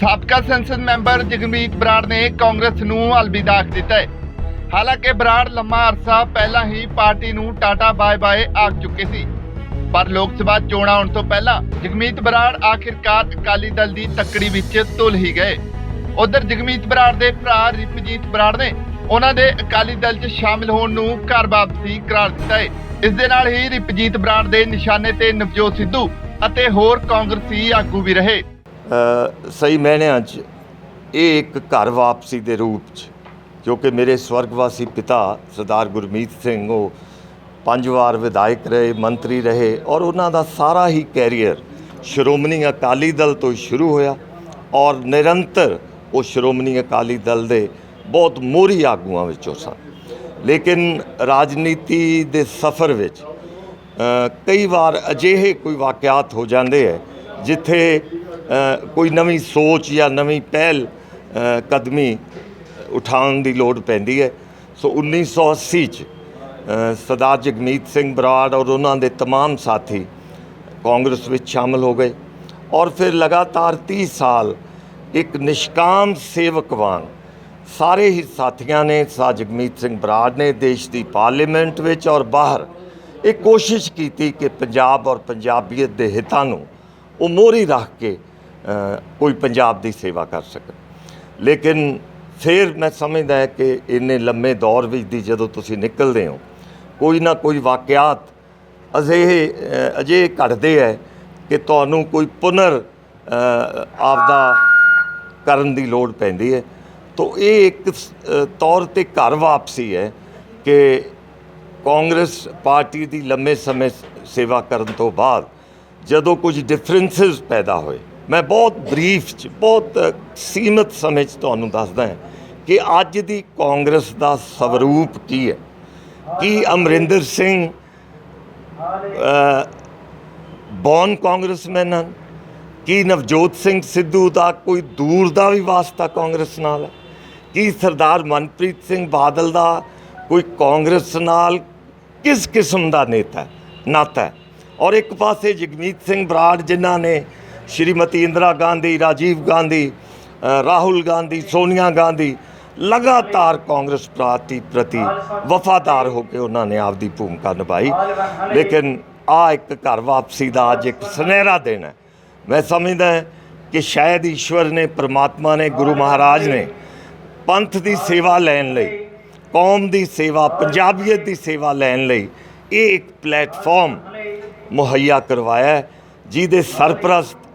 ਸਾਬਕਾ ਸੰਸਦ ਮੈਂਬਰ ਜਗਮੀਤ ਬਰਾੜ ਨੇ ਕਾਂਗਰਸ ਨੂੰ ਅਲਵਿਦਾ ਆਖ ਦਿੱਤਾ ਹੈ। ਹਾਲਾਂਕਿ ਬਰਾੜ ਲੰਮਾ ਅਰਸਾ ਪਹਿਲਾਂ ਹੀ ਪਾਰਟੀ ਨੂੰ ਟਾਟਾ ਬਾਏ ਬਾਏ ਆਖ ਚੁੱਕੇ ਸੀ। ਪਰ ਲੋਕ ਸਭਾ ਚੋਣਾਂ ਆਉਣ ਤੋਂ ਪਹਿਲਾਂ ਜਗਮੀਤ ਬਰਾੜ ਆਖਿਰਕਾਰ ਅਕਾਲੀ ਦਲ ਦੀ ਤੱਕੜੀ ਵਿੱਚ ਤੁਲ ਹੀ ਗਏ। ਉਧਰ ਜਗਮੀਤ ਬਰਾੜ ਦੇ ਭਰਾ ਰਿਪਜੀਤ ਬਰਾੜ ਨੇ ਉਹਨਾਂ ਦੇ ਅਕਾਲੀ ਦਲ 'ਚ ਸ਼ਾਮਿਲ ਹੋਣ ਨੂੰ ਘਰ ਵਾਪਸੀ ਕਰਾਰ ਦਿੱਤਾ ਹੈ। ਇਸ ਦੇ ਨਾਲ ਹੀ ਰਿਪਜੀਤ ਬਰਾੜ ਦੇ ਨਿਸ਼ਾਨੇ ਤੇ ਨਵਜੋਤ ਸਿੱਧੂ ਅਤੇ ਹੋਰ ਕਾਂਗਰਸੀ ਆਗੂ ਵੀ ਰਹੇ। ਸਹੀ ਮਾਇਨਿਆਂ 'ਚ ਇਹ ਇੱਕ ਘਰ ਵਾਪਸੀ ਦੇ ਰੂਪ 'ਚ, ਜੋ ਕਿ ਮੇਰੇ ਸਵਰਗਵਾਸੀ ਪਿਤਾ ਸਰਦਾਰ ਗੁਰਮੀਤ ਸਿੰਘ ਉਹ ਪੰਜ ਵਾਰ ਵਿਧਾਇਕ ਰਹੇ, ਮੰਤਰੀ ਰਹੇ ਔਰ ਉਹਨਾਂ ਦਾ ਸਾਰਾ ਹੀ ਕੈਰੀਅਰ ਸ਼੍ਰੋਮਣੀ ਅਕਾਲੀ ਦਲ ਤੋਂ ਸ਼ੁਰੂ ਹੋਇਆ ਔਰ ਨਿਰੰਤਰ ਉਹ ਸ਼੍ਰੋਮਣੀ ਅਕਾਲੀ ਦਲ ਦੇ ਬਹੁਤ ਮੋਹਰੀ ਆਗੂਆਂ ਵਿੱਚੋਂ ਸਨ। ਲੇਕਿਨ ਰਾਜਨੀਤੀ ਦੇ ਸਫ਼ਰ ਵਿੱਚ ਕਈ ਵਾਰ ਅਜਿਹੇ ਕੋਈ ਵਾਕਿਆਤ ਹੋ ਜਾਂਦੇ ਹੈ ਜਿੱਥੇ ਕੋਈ ਨਵੀਂ ਸੋਚ ਜਾਂ ਨਵੀਂ ਪਹਿਲ ਅ, ਕਦਮੀ ਉਠਾਉਣ ਦੀ ਲੋੜ ਪੈਂਦੀ ਹੈ ਸੋ 1980 ਚ ਅ, ਸਰਦਾਰ ਜਗਮੀਤ ਸਿੰਘ ਬਰਾੜ ਔਰ ਉਹਨਾਂ ਦੇ तमाम ਸਾਥੀ ਕਾਂਗਰਸ ਵਿੱਚ ਸ਼ਾਮਲ ਹੋ ਗਏ ਔਰ ਫਿਰ ਲਗਾਤਾਰ 30 ਸਾਲ ਇੱਕ ਨਿਸ਼ਕਾਮ ਸੇਵਕ ਵਾਂਗ ਸਾਰੇ ਹੀ ਸਾਥੀਆਂ ਨੇ ਸਾ ਜਗਮੀਤ ਸਿੰਘ ਬਰਾੜ ਨੇ ਦੇਸ਼ ਦੀ ਪਾਰਲੀਮੈਂਟ ਵਿੱਚ ਔਰ ਬਾਹਰ ਇਹ ਕੋਸ਼ਿਸ਼ ਕੀਤੀ ਕਿ ਪੰਜਾਬ ਔਰ ਪੰਜਾਬੀਅਤ ਦੇ ਹਿੱਤਾਂ ਨੂੰ ਉਹ ਮੋਹਰੀ ਰੱਖ ਕੇ ਅ, ਕੋਈ ਪੰਜਾਬ ਦੀ ਸੇਵਾ ਕਰ ਸਕਣ। ਲੇਕਿਨ ਫਿਰ ਮੈਂ ਸਮਝਦਾ ਹੈ ਕਿ ਇੰਨੇ ਲੰਮੇ ਦੌਰ ਵਿੱਚ ਦੀ ਜਦੋਂ ਤੁਸੀਂ ਨਿਕਲਦੇ ਹੋ ਕੋਈ ਨਾ ਕੋਈ ਵਾਕਿਆਤ ਅਜਿਹੇ ਅ, ਅਜੇ ਘਟਦੇ ਹੈ ਕਿ ਤੁਹਾਨੂੰ ਕੋਈ ਪੁਨਰ ਆਪਦਾ ਕਰਨ ਦੀ ਲੋੜ ਪੈਂਦੀ ਹੈ। ਤੋ ਇਹ ਇੱਕ ਤੌਰ ਤੇ ਘਰ ਵਾਪਸੀ ਹੈ ਕਿ ਕਾਂਗਰਸ ਪਾਰਟੀ ਦੀ ਲੰਮੇ ਸਮੇਂ ਸ- ਸੇਵਾ ਕਰਨ ਤੋਂ ਬਾਅਦ ਜਦੋਂ ਕੁਝ ਡਿਫਰੈਂਸਸ ਪੈਦਾ ਹੋਏ ਮੈਂ ਬਹੁਤ ਬਰੀਫ ਚ ਬਹੁਤ ਅ, ਸੀਮਤ ਸਮੇਂ ਚ ਤੁਹਾਨੂੰ ਦੱਸਦਾ ਹਾਂ ਕਿ ਅੱਜ ਦੀ ਕਾਂਗਰਸ ਦਾ ਸਵਰੂਪ ਕੀ ਹੈ? ਕੀ ਅਮਰਿੰਦਰ ਸਿੰਘ ਬੌਨ ਕਾਂਗਰਸਮੈਨ ਹਨ? ਕੀ ਨਵਜੋਤ ਸਿੰਘ ਸਿੱਧੂ ਦਾ ਕੋਈ ਦੂਰ ਦਾ ਵੀ ਵਾਸਤਾ ਕਾਂਗਰਸ ਨਾਲ ਹੈ? ਕੀ ਸਰਦਾਰ ਮਨਪ੍ਰੀਤ ਸਿੰਘ ਬਾਦਲ ਦਾ ਕੋਈ ਕਾਂਗਰਸ ਨਾਲ ਕਿਸ ਕਿਸਮ ਦਾ ਨੇਤਾ ਨਾਤਾ ਹੈ? ਔਰ ਇੱਕ ਪਾਸੇ ਜਗਮੀਤ ਸਿੰਘ ਬਰਾੜ ਜਿਨ੍ਹਾਂ ਨੇ ਸ਼੍ਰੀਮਤੀ ਇੰਦਰਾ ਗਾਂਧੀ ਰਾਜੀਵ ਗਾਂਧੀ ਅ, ਰਾਹੁਲ ਗਾਂਧੀ ਸੋਨੀਆ ਗਾਂਧੀ ਲਗਾਤਾਰ ਕਾਂਗਰਸ ਪਾਰਟੀ ਪ੍ਰਤੀ ਵਫਾਦਾਰ ਹੋ ਕੇ ਉਹਨਾਂ ਨੇ ਆਪਦੀ ਭੂਮਿਕਾ ਨਿਭਾਈ। ਲੇਕਿਨ ਆ ਇੱਕ ਘਰ ਵਾਪਸੀ ਦਾ ਅੱਜ ਇੱਕ ਸੁਨਹਿਰਾ ਦਿਨ ਹੈ। ਮੈਂ ਸਮਝਦਾ ਕਿ ਸ਼ਾਇਦ ਈਸ਼ਵਰ ਨੇ ਪ੍ਰਮਾਤਮਾ ਨੇ ਗੁਰੂ ਮਹਾਰਾਜ ਨੇ ਪੰਥ ਦੀ ਸੇਵਾ ਲੈਣ ਲਈ ਕੌਮ ਦੀ ਸੇਵਾ ਪੰਜਾਬੀਅਤ ਦੀ ਸੇਵਾ ਲੈਣ ਲਈ ਇਹ ਇੱਕ ਪਲੇਟਫਾਰਮ ਮੁਹੱਈਆ ਕਰਵਾਇਆ ਜਿਹਦੇ ਸਰਪ੍ਰਸਤ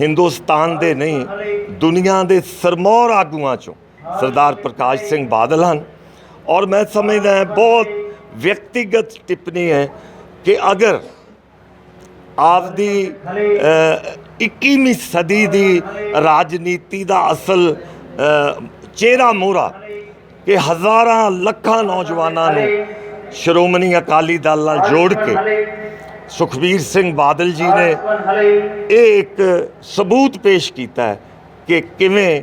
ਹਿੰਦੁਸਤਾਨ ਦੇ ਨਹੀਂ ਦੁਨੀਆ ਦੇ ਸਰਮੌਰ ਆਗੂਆਂ ਚੋਂ ਸਰਦਾਰ ਪ੍ਰਕਾਸ਼ ਸਿੰਘ ਬਾਦਲ ਹਨ। ਔਰ ਮੈਂ ਸਮਝਦਾ ਬਹੁਤ ਵਿਅਕਤੀਗਤ ਟਿੱਪਣੀ ਹੈ ਕਿ ਅਗਰ ਆਪਦੀ ਅ, 21ਵੀਂ ਸਦੀ ਦੀ ਰਾਜਨੀਤੀ ਦਾ ਅਸਲ ਚਿਹਰਾ ਮੋਹਰਾ ਕਿ ਹਜ਼ਾਰਾਂ ਲੱਖਾਂ ਨੌਜਵਾਨਾਂ ਨੂੰ ਸ਼੍ਰੋਮਣੀ ਅਕਾਲੀ ਦਲ ਨਾਲ ਜੋੜ ਕੇ ਸੁਖਬੀਰ ਸਿੰਘ ਬਾਦਲ ਜੀ ਨੇ ਇਹ ਇੱਕ ਸਬੂਤ ਪੇਸ਼ ਕੀਤਾ ਹੈ ਕਿ ਕਿਵੇਂ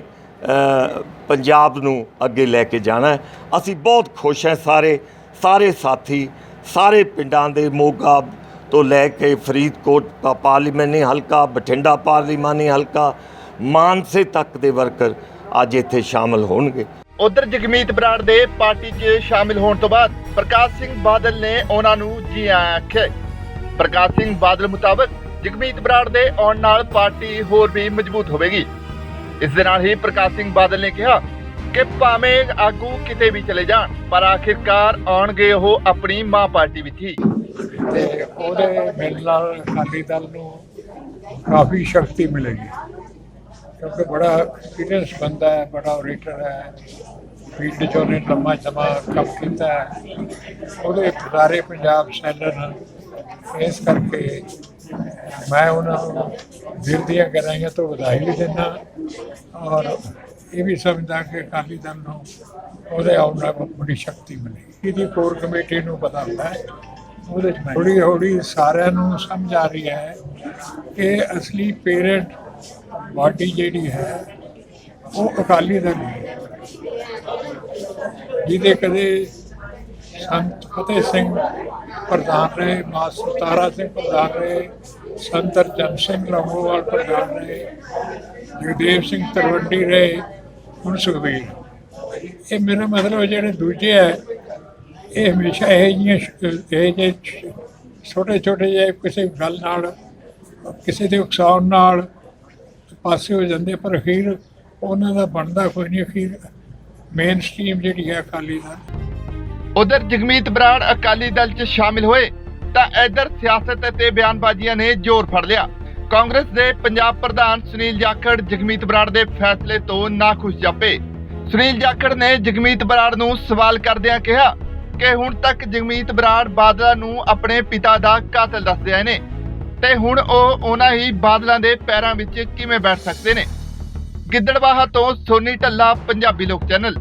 ਪੰਜਾਬ ਨੂੰ ਅੱਗੇ ਲੈ ਕੇ ਜਾਣਾ ਅਸੀਂ ਬਹੁਤ ਖੁਸ਼ ਹਾਂ ਸਾਰੇ ਸਾਰੇ ਸਾਥੀ, ਸਾਰੇ ਪਿੰਡਾਂ ਦੇ ਮੋਗਾ ਤੋਂ ਲੈ ਕੇ ਫਰੀਦਕੋਟ ਪਾਰਲੀਮਾਨੀ ਹਲਕਾ, ਬਠਿੰਡਾ ਪਾਰਲੀਮਾਨੀ ਹਲਕਾ, ਮਾਨਸੇ ਤੱਕ ਦੇ ਵਰਕਰ ਅੱਜ ਇੱਥੇ ਸ਼ਾਮਲ ਹੋਣਗੇ। ਉਧਰ ਜਗਮੀਤ ਬਰਾੜ ਦੇ ਪਾਰਟੀ 'ਚ ਸ਼ਾਮਿਲ ਹੋਣ ਤੋਂ ਬਾਅਦ ਪ੍ਰਕਾਸ਼ ਸਿੰਘ ਬਾਦਲ ਨੇ ਉਹਨਾਂ ਨੂੰ ਜੀ ਆਖਿਆ। ਪ੍ਰਕਾਸ਼ ਸਿੰਘ ਬਾਦਲ ਮੁਤਾਬਕ ਜਗਮੀਤ ਬਰਾੜ ਦੇ ਆਉਣ ਨਾਲ ਪਾਰਟੀ ਹੋਰ ਵੀ ਮਜ਼ਬੂਤ ਹੋਵੇਗੀ। ਇਸ ਦੇ ਨਾਲ ਹੀ ਪ੍ਰਕਾਸ਼ ਸਿੰਘ ਬਾਦਲ ਨੇ ਕਿਹਾ ਕਿ ਭਾਵੇਂ ਆਗੂ ਕਿਤੇ ਵੀ ਚਲੇ ਜਾਣ, ਪਰ ਆਖਿਰਕਾਰ ਆਉਣਗੇ ਉਹ ਆਪਣੀ ਮਾਂ ਪਾਰਟੀ ਵਿੱਚ ਹੀ। ਉਹਦੇ ਮਿਲਣ ਨਾਲ ਅਕਾਲੀ ਦਲ ਨੂੰ ਕਾਫੀ ਸ਼ਕਤੀ ਮਿਲੇਗੀ। ਕਿਉਂਕਿ ਬੜਾ ਐਕਸਪੀਰੀਅੰਸ ਬੰਦਾ ਹੈ, ਬੜਾ ਰੀਟਰ ਹੈ। ਫੀਲਡ 'ਚ ਉਹਨੇ ਲੰਮਾ ਸਮਾਂ ਕੰਮ ਕੀਤਾ ਹੈ। ਉਹਦੇ ਸਾਰੇ ਪੰਜਾਬ ਸੈਲਰ ਇਸ ਕਰਕੇ ਮੈਂ ਉਹਨਾਂ ਨੂੰ ਦਿਲ ਦੀਆਂ ਗਹਿਰਾਈਆਂ ਤੋਂ ਵਧਾਈ ਵੀ ਦਿੰਦਾ ਔਰ ਇਹ ਵੀ ਸਮਝਦਾ ਕਿ ਅਕਾਲੀ ਦਲ ਨੂੰ ਉਹਦੇ ਆਉਣ ਨਾਲ ਬੜੀ ਸ਼ਕਤੀ ਮਿਲੇਗੀ। ਇਹਦੀ ਕੋਰ ਕਮੇਟੀ ਨੂੰ ਪਤਾ ਹੁੰਦਾ ਹੈ। ਉਹਦੇ ਚ ਹੌਲੀ ਹੌਲੀ ਸਾਰਿਆਂ ਨੂੰ ਸਮਝ ਆ ਰਹੀ ਹੈ ਕਿ ਅਸਲੀ ਪੇਰੈਂਟ ਬਾਡੀ ਜਿਹੜੀ ਹੈ, ਉਹ ਅਕਾਲੀ ਦਲ ਹੈ। ਜਿਹਦੇ ਕਦੇ ਸੰਤ ਫਤਿਹ ਸਿੰਘ, ਪ੍ਰਧਾਨ ਰਹੇ ਮਾਸਟਰ ਤਾਰਾ ਸਿੰਘ, ਪ੍ਰਧਾਨ ਰਹੇ ਸੰਤ ਅਰਜਨ ਸਿੰਘ ਲੰਗੋਵਾਲ, ਪ੍ਰਧਾਨ ਰਹੇ ਜਗਦੇਵ ਸਿੰਘ ਤਰਵੰਡੀ ਰਹੇ ਹੁਣ ਸੁਖਬੀਰ। ਇਹ ਮੇਰਾ ਮਤਲਬ ਜਿਹੜੇ ਦੂਜੇ ਹੈ, ਇਹ ਹਮੇਸ਼ਾ ਇਹ ਜਿਹੀਆਂ ਸ਼- ਇਹ ਜਿਹੇ ਛੋਟੇ ਛੋਟੇ ਜਿਹੇ ਕਿਸੇ ਗੱਲ ਨਾਲ, ਕਿਸੇ ਦੇ ਉਕਸਾਉਣ ਨਾਲ ਪਾਸੇ ਹੋ ਜਾਂਦੇ ਪਰ ਅਖੀਰ ਉਹਨਾਂ ਦਾ ਬਣਦਾ ਕੋਈ ਨਹੀਂ, ਅਖੀਰ ਮੇਨ ਸਟ੍ਰੀਮ ਜਿਹੜੀ ਹੈ ਅਕਾਲੀ ਦਲ। ਉਧਰ ਜਗਮੀਤ ਬਰਾੜ ਅਕਾਲੀ ਦਲ 'ਚ ਸ਼ਾਮਿਲ ਹੋਏ, ਤਾਂ ਇਧਰ ਸਿਆਸਤ ਅਤੇ ਬਿਆਨਬਾਜ਼ੀਆਂ ਨੇ ਜ਼ੋਰ ਫੜ ਲਿਆ। ਕਾਂਗਰਸ ਦੇ ਪੰਜਾਬ ਪ੍ਰਧਾਨ ਸੁਨੀਲ ਜਾਖੜ ਜਗਮੀਤ ਬਰਾੜ ਦੇ ਫੈਸਲੇ ਤੋਂ ਨਾਖੁਸ਼ ਜਾਪੇ। ਸੁਨੀਲ ਜਾਖੜ ਨੇ ਜਗਮੀਤ ਬਰਾੜ ਨੂੰ ਸਵਾਲ ਕਰਦਿਆਂ ਕਿਹਾ ਕਿ ਹੁਣ ਤੱਕ ਜਗਮੀਤ ਬਰਾੜ ਬਾਦਲਾਂ ਨੂੰ ਆਪਣੇ ਪਿਤਾ ਦਾ ਕਾਤਲ ਦੱਸਦੇ ਆਏ ਨੇ, ਤੇ ਹੁਣ ਉਹ ਉਹਨਾਂ ਹੀ ਬਾਦਲਾਂ ਦੇ ਪੈਰਾਂ ਵਿੱਚ ਕਿਵੇਂ ਬੈਠ ਸਕਦੇ ਨੇ? ਗਿੱਦੜਬਾਹਾ ਤੋਂ ਸੋਨੀ ਢੱਲਾ, ਪੰਜਾਬੀ ਲੋਕ ਚੈਨਲ।